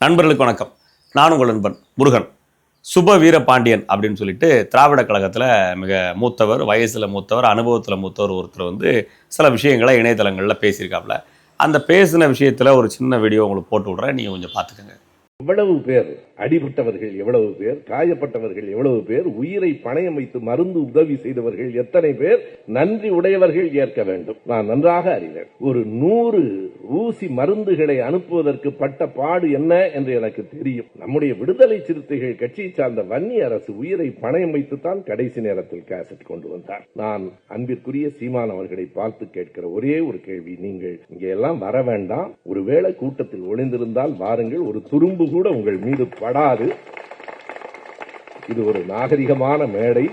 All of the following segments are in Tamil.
நண்பர்களுக்கு வணக்கம். நான் உங்கள் நண்பன் முருகன். சுப வீரபாண்டியன் அப்படின்னு சொல்லிட்டு திராவிட கழகத்தில் மிக மூத்தவர் வயசில் மூத்தவர் அனுபவத்தில் மூத்தவர் ஒருத்தர் வந்து சில விஷயங்களை இணையதளங்களில் பேசியிருக்காப்புல. அந்த பேசின விஷயத்தில் ஒரு சின்ன வீடியோ உங்களுக்கு போட்டு விட்றேன். நீங்கள் கொஞ்சம் பார்த்துக்கோங்க. இவ்வளவு பேர் அடிபட்டவர்கள் எவ்வளவு பேர் காயப்பட்டவர்கள் எவ்வளவு பேர் உயிரை பணயம் வைத்து மருந்து உதவி செய்தவர்கள் எத்தனை பேர் நன்றி உடையவர்கள் ஏற்க வேண்டும். நான் நன்றாக அறிவேன். ஒரு நூறு ஊசி மருந்துகளை அனுப்புவதற்கு பட்ட பாடு என்ன என்று எனக்கு தெரியும். நம்முடைய விடுதலை சிறுத்தைகள் கட்சியை சார்ந்த வன்னி அரசு உயிரை பணயம் வைத்துத்தான் கடைசி நேரத்தில் கேசட் கொண்டு வந்தார். நான் அன்பிற்குரிய சீமான் அவர்களை பார்த்து கேட்கிற ஒரே ஒரு கேள்வி நீங்கள் இங்கே எல்லாம் வர வேண்டாம். ஒருவேளை கூட்டத்தில் ஒளிந்திருந்தால் வாருங்கள் ஒரு துரும்பு கூட உங்கள் மீது படாது இது ஒரு நாகரிகமான மேடை.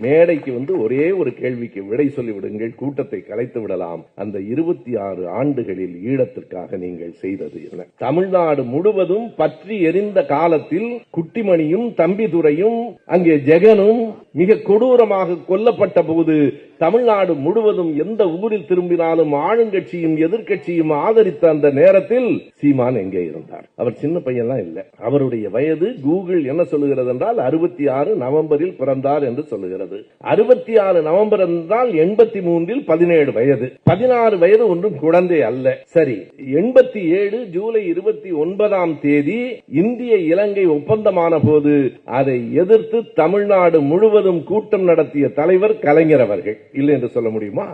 மேடைக்கு வந்து ஒரே ஒரு கேள்விக்கு விடை சொல்லிவிடுங்கள். கூட்டத்தை கலைத்து விடலாம். அந்த இருபத்தி ஆறு ஆண்டுகளில் ஈழத்திற்காக நீங்கள் செய்தது என்ன? தமிழ்நாடு முழுவதும் பற்றி எரிந்த காலத்தில் குட்டிமணியும் தம்பிதுரையும் அங்கே ஜெகனும் மிக கொடூரமாக கொல்லப்பட்ட போது தமிழ்நாடு முழுவதும் எந்த ஊரில் திரும்பினாலும் ஆளுங்கட்சியும் எதிர்கட்சியும் ஆதரித்த அந்த நேரத்தில் சீமான் எங்கே இருந்தார்? அவர் சின்ன பையன்லாம் இல்லை. அவருடைய வயது கூகுள் என்ன சொல்லுகிறது என்றால் அறுபத்தி ஆறு நவம்பரில் பிறந்தார் என்று சொல்லுகிறது. அறுபத்தி ஆறு நவம்பர் என்றால் எண்பத்தி மூன்றில் பதினேழு வயது. பதினாறு வயது ஒன்றும் குழந்தை அல்ல. சரி எண்பத்தி ஏழு ஜூலை இருபத்தி ஒன்பதாம் தேதி இந்திய இலங்கை ஒப்பந்தமான போது அதை எதிர்த்து தமிழ்நாடு முழுவதும் கூட்டம் நடத்திய தலைவர் கலைஞர் அவர்கள். இல்லை என்று சொல்ல முடியுமா?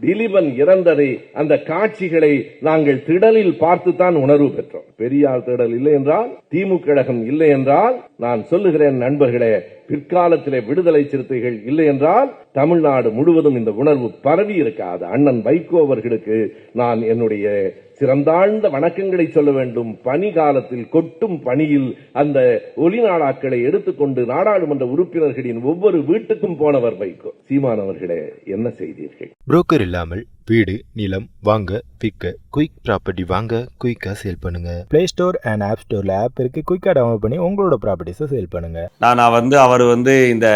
திலீபன் இறந்ததை அந்த காட்சிகளை நாங்கள் திடலில் பார்த்துத்தான் உணர்வு பெற்றோம். பெரியார் திடல் இல்லை என்றால் திமுக கழகம் இல்லை என்றால் நான் சொல்லுகிறேன் நண்பர்களே பிற்காலத்திலே விடுதலை சிறுத்தைகள் இல்லை என்றால் தமிழ்நாடு முழுவதும் இந்த உணர்வு பரவி இருக்காது. அண்ணன் வைகோ அவர்களுக்கு நான் என்னுடைய சிறந்தாழ்ந்த வணக்கங்களை சொல்ல வேண்டும். பனி காலத்தில் கொட்டும் பணியில் அந்த ஒளிநாடாக்களை எடுத்துக்கொண்டு நாடாளுமன்ற உறுப்பினர்களின் ஒவ்வொரு வீட்டுக்கும் போனவர் வைகோ. சீமான் அவர்களே என்ன செய்தீர்கள்? புரோக்கர் இல்லாமல் வீடு நிலம் வாங்க விற்க குயிக் ப்ராப்பர்ட்டி வாங்க குயிக்காக சேல் பண்ணுங்க. ப்ளே ஸ்டோர் அண்ட் ஆப் ஸ்டோரில் ஆப் இருக்குது குயிக்காக டவுன்லோட் பண்ணி உங்களோட ப்ராப்பர்ட்டிஸை சேல் பண்ணுங்கள் நான் நான் வந்து அவர் வந்து இந்த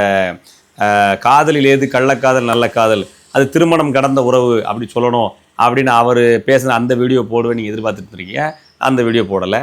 காதலில் ஏது கள்ளக்காதல் நல்ல காதல் அது திருமணம் கடந்த உறவு அப்படி சொல்லணும். அப்படின்னு அவர் பேசின அந்த வீடியோ போடுவேன் நீங்கள் எதிர்பார்த்துட்டு இருக்கீங்க அந்த வீடியோ போடலை.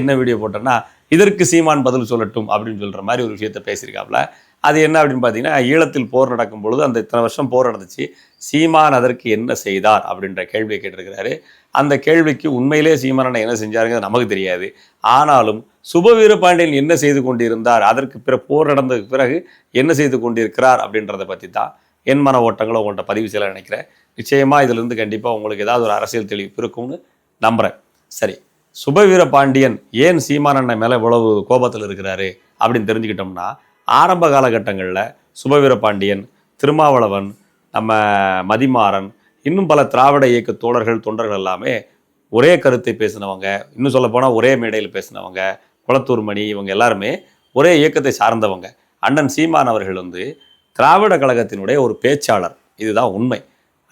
என்ன வீடியோ போட்டேன்னா இதற்கு சீமான் பதில் சொல்லட்டும் அப்படின்னு சொல்கிற மாதிரி ஒரு விஷயத்த பேசியிருக்காப்புல. அது என்ன அப்படின்னு பார்த்தீங்கன்னா ஈழத்தில் போர் நடக்கும் பொழுது அந்த இத்தனை வருஷம் போர் நடந்துச்சு. சீமான் அதற்கு என்ன செய்தார் அப்படின்ற கேள்வியை கேட்டிருக்கிறாரு. அந்த கேள்விக்கு உண்மையிலே சீமானனை என்ன செஞ்சாருங்கிறது நமக்கு தெரியாது. ஆனாலும் சுபவீர பாண்டியன் என்ன செய்து கொண்டிருந்தார் அதற்கு பிற போர் நடந்ததுக்கு பிறகு என்ன செய்து கொண்டிருக்கிறார் அப்படின்றத பற்றி தான் என் மன ஓட்டங்களை உங்கள்கிட்ட பதிவு செய்யலாம் நினைக்கிறேன். நிச்சயமாக இதிலிருந்து கண்டிப்பாக உங்களுக்கு ஏதாவது ஒரு அரசியல் தெளிவு இருக்கும்னு நம்புகிறேன் சரி சுபவீர பாண்டியன் ஏன் சீமானண்ணை மேலே இவ்வளவு கோபத்தில் இருக்கிறாரு அப்படின்னு தெரிஞ்சுக்கிட்டோம்னா ஆரம்ப காலகட்டங்களில் சுபவீர பாண்டியன் திருமாவளவன் நம்ம மதிமாறன் இன்னும் பல திராவிட இயக்க தோழர்கள் தொண்டர்கள் எல்லாமே ஒரே கருத்தை பேசினவங்க இன்னும் சொல்லப்போனால் ஒரே மேடையில் பேசினவங்க குளத்தூர் மணி இவங்க எல்லாருமே ஒரே இயக்கத்தை சார்ந்தவங்க. அண்ணன் சீமான் அவர்கள் வந்து திராவிட கழகத்தினுடைய ஒரு பேச்சாளர். இதுதான் உண்மை.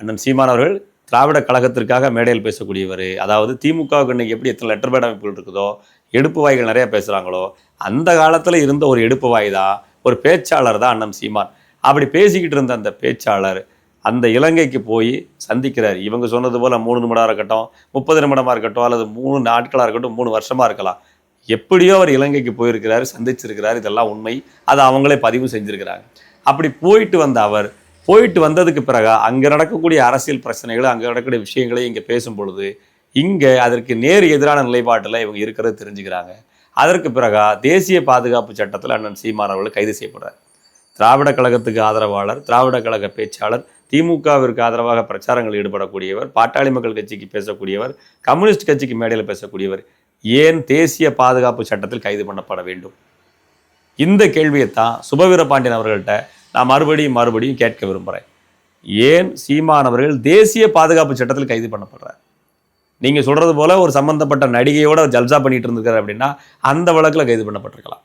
அண்ணன் சீமான் அவர்கள் திராவிட கழகத்திற்காக மேடையில் பேசக்கூடியவர். அதாவது திமுகவுக்கு இன்னைக்கு எப்படி எத்தனை லெட்டர் பேட் அமைப்புகள் இருக்குதோ எடுப்பு வாய்கள் நிறைய பேசுகிறாங்களோ அந்த காலத்தில் இருந்த ஒரு எடுப்பு வாய் தான் ஒரு பேச்சாளர் தான் அண்ணன் சீமான். அப்படி பேசிக்கிட்டு இருந்த அந்த பேச்சாளர் அந்த இலங்கைக்கு போய் சந்திக்கிறார். இவங்க சொன்னது போல் மூணு நிமிடம் இருக்கட்டும் முப்பது நிமிடமாக இருக்கட்டும் அல்லது மூணு நாட்களாக இருக்கட்டும் மூணு வருஷமாக இருக்கலாம். எப்படியோ அவர் இலங்கைக்கு போயிருக்கிறாரு சந்திச்சிருக்கிறார் இதெல்லாம் உண்மை. அதை அவங்களே பதிவு செஞ்சுருக்கிறாங்க. அப்படி போயிட்டு வந்த அவர் போயிட்டு வந்ததுக்கு பிறகு அங்கே நடக்கக்கூடிய அரசியல் பிரச்சனைகளை அங்கே நடக்கக்கூடிய விஷயங்களை இங்கே பேசும் பொழுது இங்கே அதற்கு நேர் எதிரான நிலைப்பாட்டில் இவங்க இருக்கிறது தெரிஞ்சுக்கிறாங்க. அதற்கு பிறகு தேசிய பாதுகாப்பு சட்டத்தில் அண்ணன் சீமான் அவர்கள் கைது செய்யப்படுறார். திராவிட கழகத்துக்கு ஆதரவாளர் திராவிட கழக பேச்சாளர் திமுகவிற்கு ஆதரவாக பிரச்சாரங்கள் ஈடுபடக்கூடியவர் பாட்டாளி மக்கள் கட்சிக்கு பேசக்கூடியவர் கம்யூனிஸ்ட் கட்சிக்கு மேடையில் பேசக்கூடியவர் ஏன் தேசிய பாதுகாப்பு சட்டத்தில் கைது பண்ணப்பட வேண்டும்? இந்த கேள்வியைத்தான் சுபவீர பாண்டியன் அவர்கள்ட்ட நான் மறுபடியும் மறுபடியும் கேட்க விரும்புகிறேன் ஏன் சீமானவர்கள் தேசிய பாதுகாப்பு சட்டத்தில் கைது பண்ணப்படுறார்? நீங்கள் சொல்கிறது போல் ஒரு சம்மந்தப்பட்ட நடிகையோட ஜல்சா பண்ணிகிட்டு இருந்திருக்காரு அப்படின்னா அந்த வழக்கில் கைது பண்ணப்பட்டிருக்கலாம்.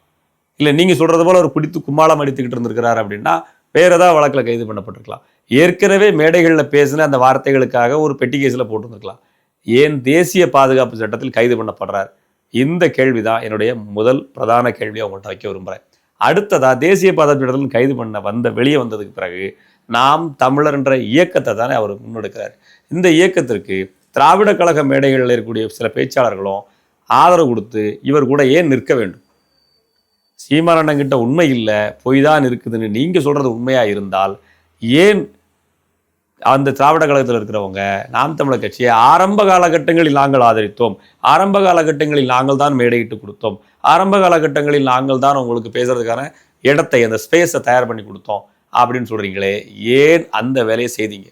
இல்லை நீங்கள் சொல்கிறது போல் ஒரு குடித்து கும்மாளம் அடித்துக்கிட்டு இருந்திருக்கிறார் அப்படின்னா வேறு ஏதாவது வழக்கில் கைது பண்ணப்பட்டிருக்கலாம். ஏற்கனவே மேடைகளில் பேசின அந்த வார்த்தைகளுக்காக ஒரு பெட்டி கேஸில் போட்டிருந்துருக்கலாம். ஏன் தேசிய பாதுகாப்பு சட்டத்தில் கைது பண்ணப்படுறார்? இந்த கேள்வி தான் என்னுடைய முதல் பிரதான கேள்வியை உங்கள்கிட்ட வைக்க விரும்புகிறேன் அடுத்ததாக தேசிய பாதுகாப்பு கைது பண்ண வந்த வெளியே வந்ததுக்கு பிறகு நாம் தமிழர் என்ற இயக்கத்தை தானே அவர் முன்னெடுக்கிறார். இந்த இயக்கத்திற்கு திராவிட கழக மேடைகளில் இருக்கக்கூடிய சில பேச்சாளர்களும் ஆதரவு கொடுத்து இவர் கூட ஏன் நிற்க வேண்டும்? சீமானண்ணங்கிட்ட உண்மை இல்லை பொய் தான் இருக்குதுன்னு நீங்கள் சொல்கிறது உண்மையாக இருந்தால் ஏன் அந்த திராவிட கழகத்தில் இருக்கிறவங்க நாம் தமிழர் கட்சியை ஆரம்ப காலகட்டங்களில் நாங்கள் ஆதரித்தோம். ஆரம்ப காலகட்டங்களில் நாங்கள் தான் மேடையிட்டு கொடுத்தோம். ஆரம்ப காலகட்டங்களில் நாங்கள் தான் உங்களுக்கு பேசுறதுக்கான இடத்தை அந்த ஸ்பேஸை தயார் பண்ணி கொடுத்தோம். அப்படின்னு சொல்கிறீங்களே ஏன் அந்த வேலையை செய்தீங்க?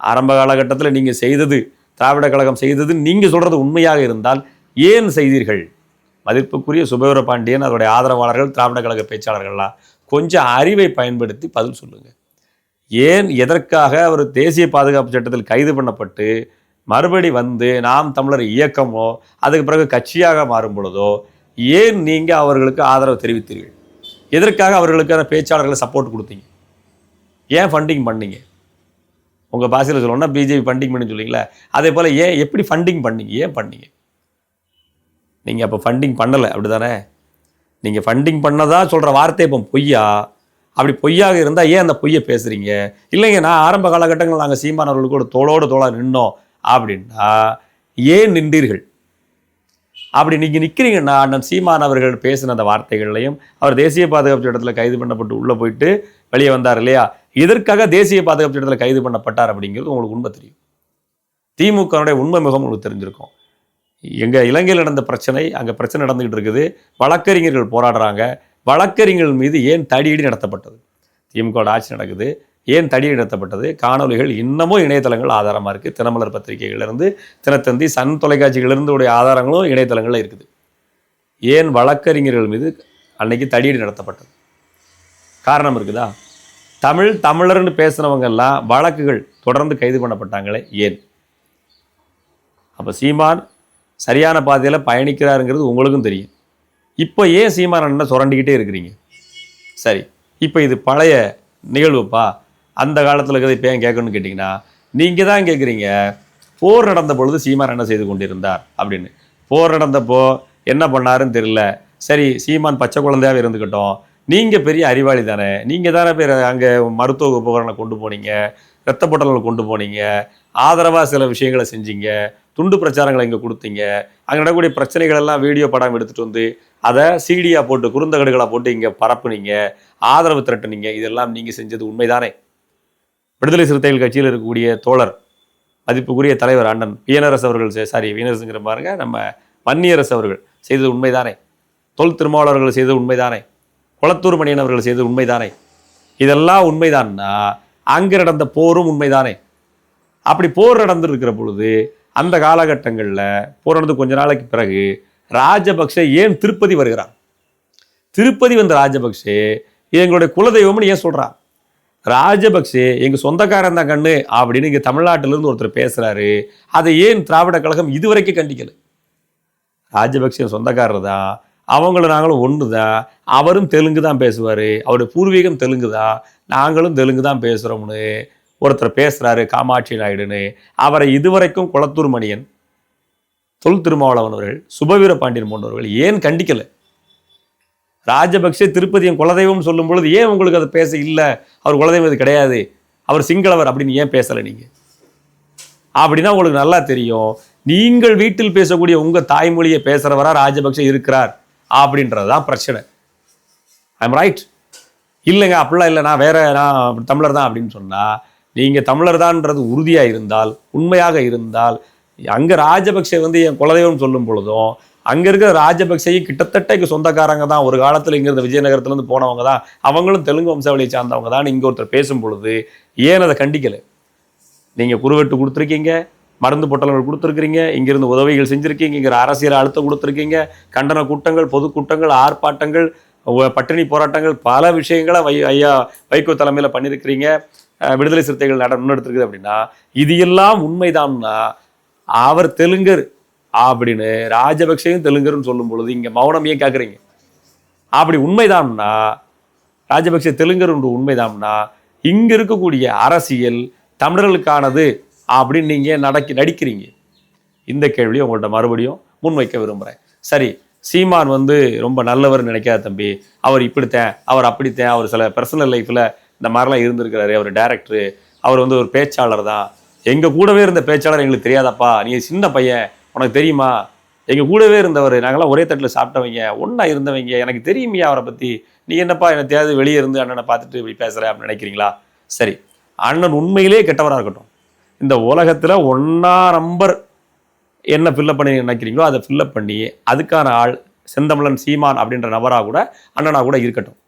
ஆரம்ப காலகட்டத்தில் நீங்கள் செய்தது திராவிட கழகம் செய்தது நீங்கள் சொல்கிறது உண்மையாக இருந்தால் ஏன் செய்தீர்கள்? மதிப்புக்குரிய சுபவீர பாண்டியன் அதனுடைய ஆதரவாளர்கள் திராவிட கழக பேச்சாளர்கள்லாம் கொஞ்சம் அறிவை பயன்படுத்தி பதில் சொல்லுங்கள் ஏன் எதற்காக அவர் தேசிய பாதுகாப்பு சட்டத்தில் கைது பண்ணப்பட்டு மறுபடி வந்து நாம் தமிழர் இயக்கமோ அதுக்கு பிறகு கட்சியாக மாறும் பொழுதோ ஏன் நீங்கள் அவர்களுக்கு ஆதரவு தெரிவித்தீர்கள்? எதற்காக அவர்களுக்கான பேச்சாளர்களை சப்போர்ட் கொடுத்தீங்க? ஏன் ஃபண்டிங் பண்ணீங்க? உங்கள் பாசையில் சொல்லணும்னா பிஜேபி ஃபண்டிங் பண்ணி சொல்லிங்களா அதே போல் ஏன் எப்படி ஃபண்டிங் பண்ணீங்க? ஏன் பண்ணீங்க? நீங்கள் அப்போ ஃபண்டிங் பண்ணலை அப்படி தானே நீங்கள் ஃபண்டிங் பண்ணதான் சொல்கிற வார்த்தை இப்போ பொய்யா? அப்படி பொய்யாக இருந்தால் ஏன் அந்த பொய்யை பேசுகிறீங்க இல்லைங்க நான் ஆரம்ப காலகட்டங்களில் நாங்கள் சீமானவர்களுக்கு கூட தோளோடு தோளாக நின்னோம். அப்படின்னா ஏன் நின்றீர்கள்? அப்படி நீங்கள் நிற்கிறீங்கன்னா அண்ணன் சீமான் அவர்கள் பேசின அந்த வார்த்தைகள்லையும் அவர் தேசிய பாதுகாப்பு சட்டத்தில் கைது பண்ணப்பட்டு உள்ளே போயிட்டு வெளியே வந்தார் இல்லையா? இதற்காக தேசிய பாதுகாப்பு சட்டத்தில் கைது பண்ணப்பட்டார் அப்படிங்கிறது உங்களுக்கு உண்மை தெரியும். திமுகனுடைய உண்மை முகம் உங்களுக்கு தெரிஞ்சிருக்கும். எங்கள் இலங்கையில் நடந்த பிரச்சனை அங்கே பிரச்சனை நடந்துக்கிட்டு இருக்குது. வழக்கறிஞர்கள் போராடுறாங்க. வழக்கறிஞர்கள் மீது ஏன் தடியடி நடத்தப்பட்டது? திமுக ஆட்சி நடக்குது. ஏன் தடியடி நடத்தப்பட்டது? காணொளிகள் இன்னமும் இணையதளங்கள் ஆதாரமாக இருக்குது தினமலர் பத்திரிகைகளிலிருந்து தினத்தந்தி சன் தொலைக்காட்சிகளிலிருந்து உடைய ஆதாரங்களும் இணையதளங்களில் இருக்குது. ஏன் வழக்கறிஞர்கள் மீது அன்னைக்கு தடியடி நடத்தப்பட்டது? காரணம் இருக்குதா? தமிழ் தமிழர்னு பேசுனவங்கெல்லாம் வழக்குகள் தொடர்ந்து கைது பண்ணப்பட்டாங்களே ஏன்? அப்போ சீமான் சரியான பாதையில் பயணிக்கிறாருங்கிறது உங்களுக்கும் தெரியும். இப்போ ஏன் சீமானண்ணனை சுரண்டிக்கிட்டே இருக்கிறீங்க? சரி இப்போ இது பழைய நிகழ்வுப்பா. அந்த காலத்தில் இருக்கிறது இப்போ ஏன் கேட்கணும்னு கேட்டிங்கன்னா நீங்கள் தான் கேட்குறீங்க போர் நடந்த பொழுது சீமான் என்ன செய்து கொண்டிருந்தார் அப்படின்னு. போர் நடந்தப்போ என்ன பண்ணாருன்னு தெரியல. சரி சீமான் பச்சை குழந்தையாவே இருந்துக்கிட்டோம். நீங்கள் பெரிய அறிவாளி தானே. நீங்கள் தானே பேர் அங்கே மருத்துவ உபகரணம் கொண்டு போனீங்க ரத்த பொட்டல்களை கொண்டு போனீங்க ஆதரவாக சில விஷயங்களை செஞ்சீங்க துண்டு பிரச்சாரங்களை இங்கே கொடுத்தீங்க அங்கே நடக்கக்கூடிய பிரச்சனைகள் எல்லாம் வீடியோ படம் எடுத்துகிட்டு வந்து அதை சீடியாக போட்டு குறுந்தகடுகளாக போட்டு இங்கே பரப்புனீங்க ஆதரவு திரட்டுனீங்க இதெல்லாம் நீங்கள் செஞ்சது உண்மைதானே? விடுதலை சிறுத்தைகள் கட்சியில் இருக்கக்கூடிய தோழர் மதிப்புக்குரிய தலைவர் அண்ணன் பிஎன்ஆர்எஸ் அவர்கள் சாரி வீனரசுங்கிற பாருங்க நம்ம வன்னியரசு அவர்கள் செய்தது உண்மைதானே? தொல் திருமாவளவர்கள் செய்தது உண்மைதானே? குளத்தூர் மணியன் அவர்கள் செய்தது உண்மைதானே? இதெல்லாம் உண்மைதான்னா அங்கு நடந்த போரும் உண்மைதானே? அப்படி போர் நடந்துருக்கிற பொழுது அந்த காலகட்டங்களில் போர் நடந்து கொஞ்ச நாளைக்கு பிறகு ராஜபக்சே ஏன் திருப்பதி வருகிறார்? திருப்பதி வந்த ராஜபக்சே எங்களுடைய குலதெய்வம்னு ஏன் சொல்றான் ராஜபக்சே எங்கள் சொந்தக்காரன் தான் கண்ணு அப்படின்னு இங்கே தமிழ்நாட்டிலேருந்து ஒருத்தர் பேசுறாரு. அதை ஏன் திராவிட கழகம் இதுவரைக்கும் கண்டிக்கல? ராஜபக்சே சொந்தக்காரர் தான். அவங்களும் நாங்களும் ஒன்று தான் அவரும் தெலுங்கு தான் பேசுவார். அவருடைய பூர்வீகம் தெலுங்கு தான் நாங்களும் தெலுங்கு தான் பேசுகிறோம்னு ஒருத்தர் பேசுகிறாரு காமாட்சி நாயுடுன்னு. அவரை இதுவரைக்கும் குளத்தூர் மணியன் தொல் திருமாவளவன் அவர்கள் சுபவீர பாண்டியன் போன்றவர்கள் ஏன் கண்டிக்கலை? ராஜபக்சே திருப்பதியும் குலதெய்வம் சொல்லும் பொழுது ஏன் உங்களுக்கு அதை பேச இல்லை? அவர் குலதெய்வம் இது கிடையாது. அவர் சிங்களவர் அப்படின்னு ஏன் பேசலை நீங்கள் அப்படின்னா உங்களுக்கு நல்லா தெரியும். நீங்கள் வீட்டில் பேசக்கூடிய உங்கள் தாய்மொழியை பேசுறவரா ராஜபக்சே இருக்கிறார் அப்படின்றது தான் பிரச்சனை. ஐம் ரைட் இல்லைங்க அப்படிலாம் இல்லை. நான் வேற நான் தமிழர் தான் அப்படின்னு சொன்னால் நீங்கள் தமிழர் தான்ன்றது உறுதியாக இருந்தால் உண்மையாக இருந்தால் அங்கே ராஜபக்சே வந்து என் குலதெய்வம் சொல்லும் பொழுதும் அங்கே இருக்கிற ராஜபக்சேயும் கிட்டத்தட்ட இங்கே சொந்தக்காரங்க தான். ஒரு காலத்தில் இங்க இருந்த போனவங்க தான். அவங்களும் தெலுங்கு வம்சாவளியை சார்ந்தவங்க தான். இங்கே ஒருத்தர் பேசும் பொழுது ஏன் அதை கண்டிக்கலை? நீங்கள் குறுவெட்டு கொடுத்துருக்கீங்க மருந்து பொட்டலங்கள் கொடுத்துருக்கீங்க இங்கிருந்து உதவிகள் செஞ்சுருக்கீங்க இங்கிற அரசியல் அழுத்தம் கொடுத்துருக்கீங்க கண்டன கூட்டங்கள் பொதுக்கூட்டங்கள் ஆர்ப்பாட்டங்கள் பட்டினி போராட்டங்கள் பல விஷயங்களை வை ஐயா வைகோ தலைமையில் பண்ணியிருக்கிறீங்க. விடுதலை சிறுத்தைகள் நட முன்னெடுத்திருக்குது அப்படின்னா இது எல்லாம் உண்மைதான்னா அவர் தெலுங்கர் அப்படின்னு ராஜபக்சேயும் தெலுங்கர்னு சொல்லும் பொழுது இங்கே மௌனம் ஏன் கேட்குறீங்க அப்படி உண்மைதான்னா ராஜபக்சே தெலுங்கர் ஒன்று உண்மைதான்னா இங்கே இருக்கக்கூடிய அரசியல் தமிழர்களுக்கானது அப்படின்னு நீங்கள் நடக்கி நடிக்கிறீங்க? இந்த கேள்வியை உங்கள்கிட்ட மறுபடியும் முன்வைக்க விரும்புகிறேன் சரி சீமான் வந்து ரொம்ப நல்லவர் நினைக்காத தம்பி அவர் இப்படித்தேன் அவர் அப்படித்தேன் அவர் சில பர்சனல் லைஃப்பில் இந்த மாதிரிலாம் இருந்திருக்கிறாரு. அவர் டேரக்டரு அவர் வந்து ஒரு பேச்சாளர் தான் எங்கள் கூடவே இருந்த பேச்சாளர் எங்களுக்கு தெரியாதப்பா. நீ சின்ன பையன் உனக்கு தெரியுமா? எங்கள் கூடவே இருந்தவர் நாங்களாம் ஒரே தட்டில் சாப்பிட்டவங்க ஒன்றா இருந்தவங்க. எனக்கு தெரியுமையா அவரை பற்றி நீ என்னப்பா என்ன தேவை வெளியே இருந்து அண்ணனை பார்த்துட்டு இப்படி பேசுகிற அப்படின்னு நினைக்கிறீங்களா? சரி. அண்ணன் உண்மையிலே கெட்டவராக இருக்கட்டும். இந்த உலகத்தில் ஒன்றா நம்பர் என்ன ஃபில்லப் பண்ணி நினைக்கிறீங்களோ அதை ஃபில்லப் பண்ணி அதுக்கான ஆள் செந்தமிழன் சீமான் அப்படின்ற நபராக கூட அண்ணனாக கூட இருக்கட்டும்.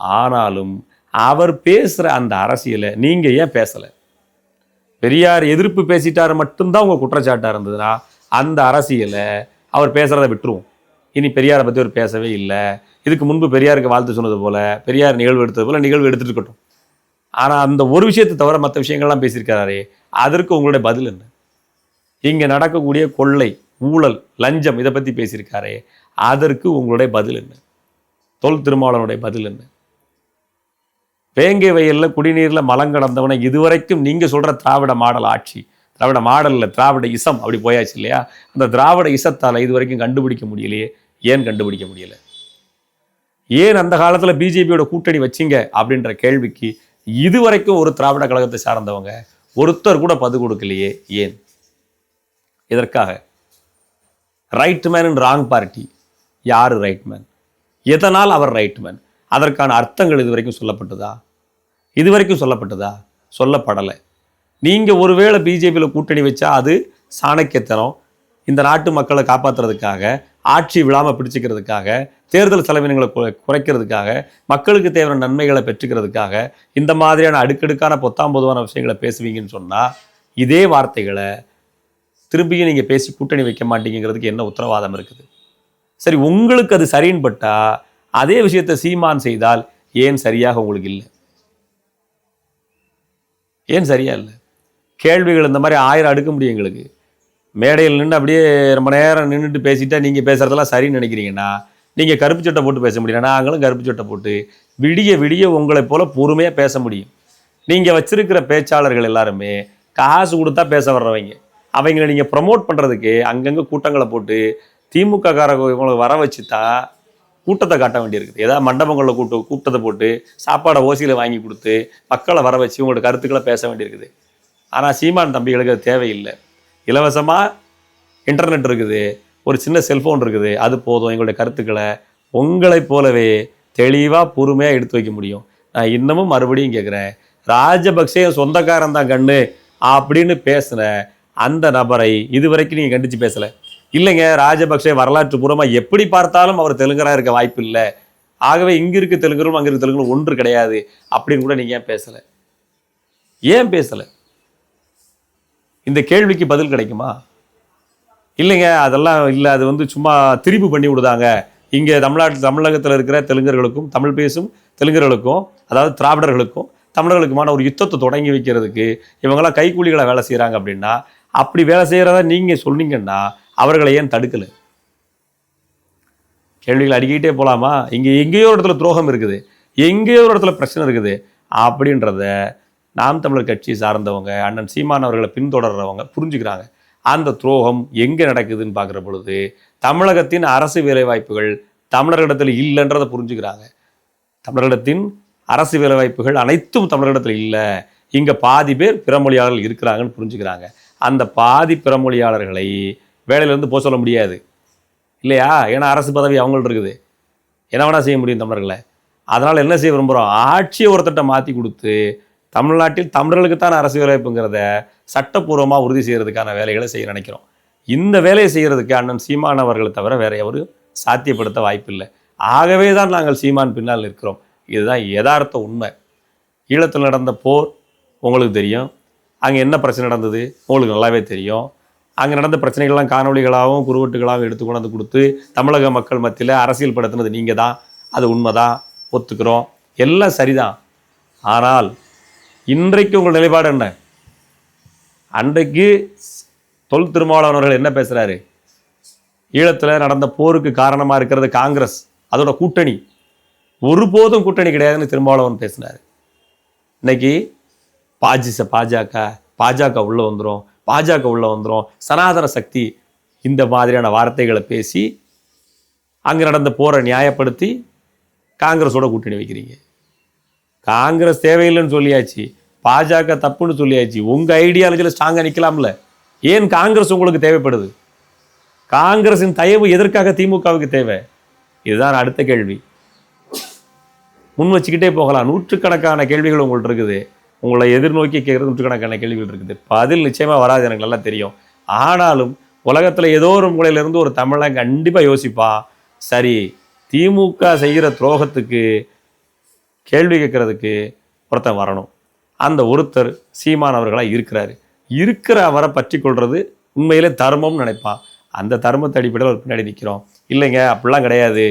ஆனாலும் அவர் பேசுகிற அந்த அரசியலை நீங்கள் ஏன் பேசலை? பெரியார் எதிர்ப்பு பேசிட்டார் மட்டும்தான் உங்கள் குற்றச்சாட்டாக இருந்ததுன்னா அந்த அரசியலை அவர் பேசுகிறத விட்டுருவோம். இனி பெரியாரை பற்றி அவர் பேசவே இல்லை. இதுக்கு முன்பு பெரியாருக்கு வாழ்த்து சொன்னது போல் பெரியார் நிகழ்வு எடுத்தது போல் நிகழ்வு எடுத்துருக்கட்டும் இருக்கட்டும். ஆனால் அந்த ஒரு விஷயத்தை தவிர மற்ற விஷயங்கள்லாம் பேசியிருக்காரே அதற்கு உங்களுடைய பதில் என்ன? இங்கே நடக்கக்கூடிய கொள்ளை ஊழல் லஞ்சம் இதை பற்றி பேசியிருக்காரே அதற்கு உங்களுடைய பதில் என்ன? தொல் திருமாவளவனுடைய பதில் என்ன? வேங்கை வயலில் குடிநீரில் மலம் கடந்தவனை இதுவரைக்கும் நீங்கள் சொல்கிற திராவிட மாடல் ஆட்சி திராவிட மாடலில் திராவிட இசம் அப்படி போயாச்சு இல்லையா? அந்த திராவிட இசத்தால் இது வரைக்கும் கண்டுபிடிக்க முடியலையே. ஏன் கண்டுபிடிக்க முடியல? ஏன் அந்த காலத்தில் பிஜேபியோட கூட்டணி வச்சிங்க? அப்படின்ற கேள்விக்கு இதுவரைக்கும் ஒரு திராவிட கழகத்தை சார்ந்தவங்க ஒருத்தர் கூட பது கொடுக்கலையே. ஏன்? இதற்காக ரைட் மேன் ராங் பார்ட்டி யார் ரைட் மேன் எதனால் அவர் ரைட் மேன் அதற்கான அர்த்தங்கள் இதுவரைக்கும் சொல்லப்பட்டதா? இதுவரைக்கும் சொல்லப்பட்டதா? சொல்லப்படலை. நீங்கள் ஒருவேளை பிஜேபியில் கூட்டணி வச்சா அது சாணக்கியத்தனம் இந்த நாட்டு மக்களை காப்பாற்றுறதுக்காக ஆட்சி விழாமல் பிடிச்சிக்கிறதுக்காக தேர்தல் செலவினங்களை குறை- குறைக்கிறதுக்காக மக்களுக்கு தேவையான நன்மைகளை பெற்றுக்கிறதுக்காக இந்த மாதிரியான அடுக்கடுக்கான பொத்தாம் பொதுவான விஷயங்களை பேசுவீங்கன்னு சொன்னால் இதே வார்த்தைகளை திரும்பியும் நீங்கள் பேசி கூட்டணி வைக்க மாட்டீங்கிறதுக்கு என்ன உத்தரவாதம் இருக்குது? சரி உங்களுக்கு அது சரின்னு அதே விஷயத்தை சீமான் செய்தால் ஏன் சரியாக உங்களுக்கு இல்லை? ஏன் சரியா இல்லை? கேள்விகள் இந்த மாதிரி ஆயிரம் அடுக்க முடியும் எங்களுக்கு. மேடையில் நின்று அப்படியே ரொம்ப நேரம் நின்றுட்டு பேசிட்டா நீங்கள் பேசுகிறதெல்லாம் சரின்னு நினைக்கிறீங்கன்னா நீங்கள் கருப்பு சட்டை போட்டு பேச முடியும். நாங்களும் கருப்பு சட்டை போட்டு விடிய விடிய உங்களை போல் பொறுமையாக பேச முடியும். நீங்கள் வச்சிருக்கிற பேச்சாளர்கள் எல்லாருமே காசு கொடுத்தா பேச வர்றவங்க. அவங்கள நீங்கள் ப்ரமோட் பண்ணுறதுக்கு அங்கங்கே கூட்டங்களை போட்டு திமுக காரங்க இவங்களை வர வச்சு தான் கூட்டத்தை காட்ட வேண்டியிருக்குது. ஏதாவது மண்டபங்களில் கூட்டு கூட்டத்தை போட்டு சாப்பாடை ஓசியில் வாங்கி கொடுத்து மக்களை வர வச்சு உங்களோட கருத்துக்களை பேச வேண்டியிருக்குது. ஆனால் சீமான் தம்பிகளுக்கு அது தேவையில்லை. இலவசமாக இன்டர்நெட் இருக்குது ஒரு சின்ன செல்ஃபோன் இருக்குது அது போதும். எங்களுடைய கருத்துக்களை உங்களைப் போலவே தெளிவாக பொறுமையாக எடுத்து வைக்க முடியும். நான் இன்னமும் மறுபடியும் கேட்குறேன் ராஜபக்சே சொந்தக்காரன் தான் கண்ணு அப்படின்னு பேசின அந்த நபரை இதுவரைக்கும் நீங்கள் கண்டித்து பேசலை. இல்லைங்க ராஜபக்சே வரலாற்று பூர்வமாக எப்படி பார்த்தாலும் அவர் தெலுங்கராக இருக்க வாய்ப்பு இல்லை ஆகவே இங்கே இருக்க தெலுங்கரும் அங்கே இருக்க தெலுங்கரும் ஒன்று கிடையாது அப்படின்னு கூட நீங்கள் ஏன் பேசலை? ஏன் பேசலை? இந்த கேள்விக்கு பதில் கிடைக்குமா? இல்லைங்க அதெல்லாம் இல்லை அது வந்து சும்மா திரிப்பு பண்ணி விடுதாங்க. இங்கே தமிழ்நாட்டு தமிழகத்தில் இருக்கிற தெலுங்கர்களுக்கும் தமிழ் பேசும் தெலுங்கர்களுக்கும் அதாவது திராவிடர்களுக்கும் தமிழர்களுக்குமான ஒரு யுத்தத்தை தொடங்கி வைக்கிறதுக்கு இவங்கெல்லாம் கைக்கூலிகளை வேலை செய்கிறாங்க அப்படின்னா அப்படி வேலை செய்கிறத நீங்கள் சொன்னீங்கன்னா அவர்களை ஏன் தடுக்கலை? கேள்விகள் அடிக்கிட்டே போகலாமா இங்கே எங்கேயோ ஒரு இடத்துல துரோகம் இருக்குது. எங்கேயோ ஒரு இடத்துல பிரச்சனை இருக்குது. அப்படின்றத நாம் தமிழர் கட்சி சார்ந்தவங்க அண்ணன் சீமான் அவர்களை பின்தொடர்றவங்க புரிஞ்சுக்கிறாங்க. அந்த துரோகம் எங்கே நடக்குதுன்னு பார்க்குற பொழுது தமிழகத்தின் அரசு வேலைவாய்ப்புகள் தமிழர்களிடத்தில் இல்லைன்றதை புரிஞ்சுக்கிறாங்க. தமிழர்களிடத்தின் அரசு வேலைவாய்ப்புகள் அனைத்தும் தமிழர்களிடத்தில் இல்லை. இங்கே பாதி பேர் பிறமொழியாளர்கள் இருக்கிறாங்கன்னு புரிஞ்சுக்கிறாங்க. அந்த பாதி பிறமொழியாளர்களை வேலையிலேருந்து போக சொல்ல முடியாது. இல்லையா? ஏன்னா அரசு பதவி அவங்கள்ட்ட இருக்குது. என்ன வேணால் செய்ய முடியும் தமிழர்களை. அதனால் என்ன செய்ய விரும்புகிறோம் ஆட்சியை ஒருத்தட்ட மாற்றி கொடுத்து தமிழ்நாட்டில் தமிழர்களுக்குத்தான் அரசு வேலைவாய்ப்புங்கிறத சட்டப்பூர்வமாக உறுதி செய்கிறதுக்கான வேலைகளை செய்ய நினைக்கிறோம். இந்த வேலையை செய்கிறதுக்கு அண்ணன் சீமான் அவர்களை தவிர வேற எவரும் சாத்தியப்படுத்த வாய்ப்பில்லை. ஆகவே தான் நாங்கள் சீமான் பின்னால் இருக்கிறோம் இதுதான் யதார்த்த உண்மை. ஈழத்தில் நடந்த போர் உங்களுக்கு தெரியும். அங்கே என்ன பிரச்சனை நடந்தது? உங்களுக்கு நல்லாவே தெரியும். அங்கே நடந்த பிரச்சனைகள்லாம் காணொளிகளாகவும் குறுவட்டுகளாகவும் எடுத்து கொண்டாந்து கொடுத்து தமிழக மக்கள் மத்தியில் அரசியல் படுத்தினது நீங்கள் தான். அது உண்மைதான் ஒத்துக்கிறோம். எல்லாம் சரிதான். ஆனால் இன்றைக்கு உங்கள் நிலைப்பாடு என்ன? அன்றைக்கு தொல் திருமாவளவர்கள் என்ன பேசுகிறாரு ஈழத்தில் நடந்த போருக்கு காரணமாக இருக்கிறது காங்கிரஸ். அதோட கூட்டணி. ஒருபோதும் கூட்டணி கிடையாதுன்னு திருமாவளவன் பேசினார். இன்னைக்கு பாஜிச பாஜக பாஜக உள்ளே வந்துடும் பாஜக உள்ளே வந்துடும் சனாதன சக்தி இந்த மாதிரியான வார்த்தைகளை பேசி அங்கே நடந்த போரை நியாயப்படுத்தி காங்கிரஸோட கூட்டணி வைக்கிறீங்க. காங்கிரஸ் தேவையில்லைன்னு சொல்லியாச்சு. பாஜக தப்புன்னு சொல்லியாச்சு. உங்கள் ஐடியாலஜியில் ஸ்ட்ராங்காக நிற்கலாம்ல ஏன் காங்கிரஸ் உங்களுக்கு தேவைப்படுது? காங்கிரஸின் தயவு எதற்காக திமுகவுக்கு தேவை? இதுதான் அடுத்த கேள்வி. முன் வச்சுக்கிட்டே போகலாம். நூற்றுக்கணக்கான கேள்விகள் உங்கள்கிட்ட இருக்குது. உங்களை எதிர்நோக்கி கேட்குறது நூற்றுக்கணக்கான கேள்விகள் இருக்குது. பதில் நிச்சயமாக வராது எனக்கு நல்லா தெரியும். ஆனாலும் உலகத்தில் ஏதோ ஒரு மூலையிலேருந்து ஒரு தமிழன் கண்டிப்பாக யோசிப்பா சரி திமுக செய்கிற துரோகத்துக்கு கேள்வி கேட்கறதுக்கு ஒருத்தன் வரணும். அந்த ஒருத்தர் சீமான் அவர்களாக இருக்கிறாரு. இருக்கிற அவரை பற்றி கொள்வது உண்மையிலே தர்மம்னு நினைப்பான் அந்த தர்மத்தை அடிப்படையில் ஒரு பின்னாடி நிற்கிறோம் இல்லைங்க அப்படிலாம் கிடையாது.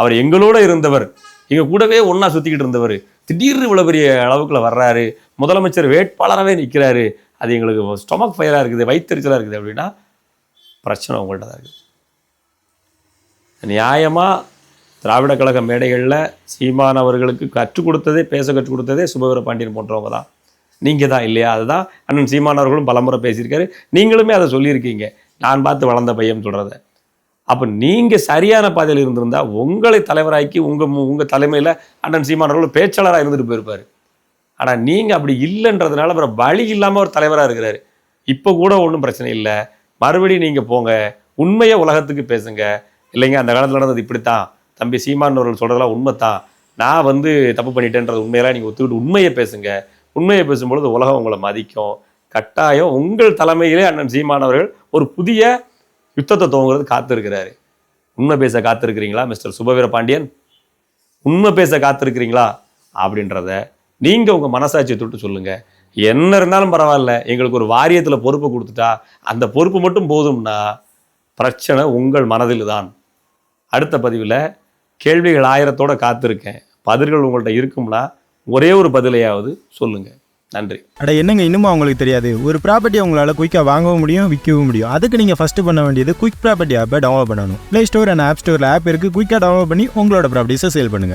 அவர் எங்களோட இருந்தவர். எங்கள் கூடவே ஒன்றா சுற்றிக்கிட்டு இருந்தவர். திடீர்னு இவ்வளோ பெரிய அளவுக்குள்ள வர்றாரு. முதலமைச்சர் வேட்பாளராகவே நிற்கிறாரு அது எங்களுக்கு ஸ்டொமக் ஃபயராக இருக்குது வயிற்றுச்சலாக இருக்குது அப்படின்னா பிரச்சனை உங்கள்கிட்ட தான் இருக்குது. நியாயமாக திராவிட கழக மேடைகளில் சீமான் அவர்களுக்கு கற்றுக் கொடுத்ததே பேச கற்றுக் கொடுத்ததே சுபவீர பாண்டியன் போன்றவங்க தான். நீங்கள் தான் இல்லையா? அதுதான் அண்ணன் சீமான் அவர்களும் பலமுறை பேசியிருக்காரு. நீங்களுமே அதை சொல்லியிருக்கீங்க. நான் பார்த்து வளர்ந்த பையன் சொல்கிறத அப்போ நீங்கள் சரியான பாதையில் இருந்திருந்தால் உங்களை தலைவராக்கி உங்கள் உங்கள் தலைமையில் அண்ணன் சீமான் பேச்சாளராக இருந்துட்டு போயிருப்பார். ஆனால் நீங்கள் அப்படி இல்லைன்றதுனால அப்புறம் வழி இல்லாமல் ஒரு தலைவராக இருக்கிறாரு. இப்போ கூட ஒன்றும் பிரச்சனை இல்லை. மறுபடியும் நீங்கள் போங்க. உண்மையை உலகத்துக்கு பேசுங்க. இல்லைங்க அந்த காலத்தில் நடந்தது இப்படித்தான். தம்பி சீமானவர்கள் சொல்கிறதெல்லாம் உண்மை தான் நான் வந்து தப்பு பண்ணிட்டேன்றது உண்மையெல்லாம் நீங்கள் ஒத்துக்கிட்டு உண்மையை பேசுங்க. உண்மையை பேசும்பொழுது உலகம் உங்களை மதிக்கும். கட்டாயம் உங்கள் தலைமையிலே அண்ணன் சீமானவர்கள் ஒரு புதிய யுத்தத்தை துவங்குறது காத்திருக்கிறாரு. உண்மை பேச காத்திருக்கிறீங்களா மிஸ்டர் சுபவீர பாண்டியன்? உண்மை பேச காத்திருக்கிறீங்களா அப்படின்றத நீங்கள் உங்கள் மனசாட்சியை தொட்டு சொல்லுங்கள் என்ன இருந்தாலும் பரவாயில்ல எங்களுக்கு ஒரு வாரியத்தில் பொறுப்பு கொடுத்துட்டா அந்த பொறுப்பு மட்டும் போதும்னா பிரச்சனை உங்கள் மனதில் தான் அடுத்த பதிவில் கேள்விகள் ஆயிரத்தோடு காத்திருக்கேன். பதில்கள் உங்கள்கிட்ட இருக்கும்னா ஒரே ஒரு பதிலையாவது சொல்லுங்கள் நன்றி. அட என்னங்க இன்னும் அவங்களுக்கு தெரியாது? ஒரு ப்ராப்பர்ட்டி உங்களால் குயிக்காக வாங்கவும் முடியும் விற்கவும் முடியும். அதுக்கு நீங்கள் ஃபஸ்ட்டு பண்ண வேண்டியது குயிக் ப்ராப்பர்ட்டி ஆப்பை டவுன்லோட் பண்ணணும். ப்ளே ஸ்டோர் அண்ட் ஆப் ஸ்டோரில் ஆப் இருக்குது குயிக்காக டவுன்லோட் பண்ணி உங்களோட ப்ராப்பர்ட்டிஸை சேல் பண்ணுங்கள்